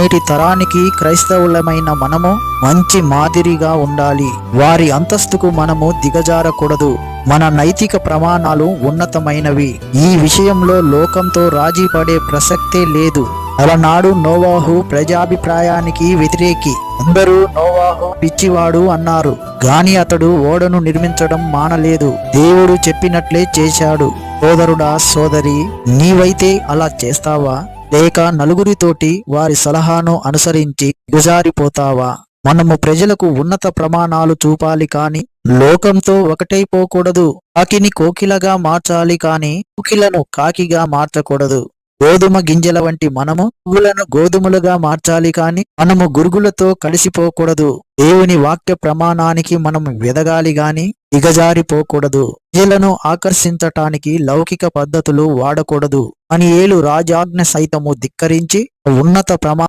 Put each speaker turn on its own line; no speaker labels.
నేటి తరానికి క్రైస్తవులమైన మనము మంచి మాదిరిగా ఉండాలి. వారి అంతస్తుకు మనము దిగజారకూడదు. మన నైతిక ప్రమాణాలు ఉన్నతమైనవి. ఈ విషయంలో లోకంతో రాజీ పడే ప్రసక్తే లేదు. అలనాడు నోవాహు ప్రజాభిప్రాయానికి వ్యతిరేకి. అందరూ నోవాహు పిచ్చివాడు అన్నారు. గాని అతడు ఓడను నిర్మించడం మానలేదు. దేవుడు చెప్పినట్లే చేశాడు. సోదరుడా సోదరి నీవైతే అలా చేస్తావా? లేక నలుగురితోటి వారి సలహాను అనుసరించి గుజారిపోతావా మనము ప్రజలకు ఉన్నత ప్రమాణాలు చూపాలి కాని లోకంతో ఒకటైపోకూడదు కాకిని కోకిలగా మార్చాలి కాని కోకిలను కాకిగా మార్చకూడదు. గోధుమ గింజల వంటి మనము పువ్వులను గోధుమలుగా మార్చాలి కాని మనము గురుగులతో కలిసిపోకూడదు. దేవుని వాక్య ప్రమాణానికి మనం వెదగాలి గాని దిగజారిపోకూడదు. ప్రజలను ఆకర్షించటానికి లౌకిక పద్ధతులు వాడకూడదు. అని ఏలు రాజాజ్ఞ సైతము ధిక్కరించి ఉన్నత ప్రమా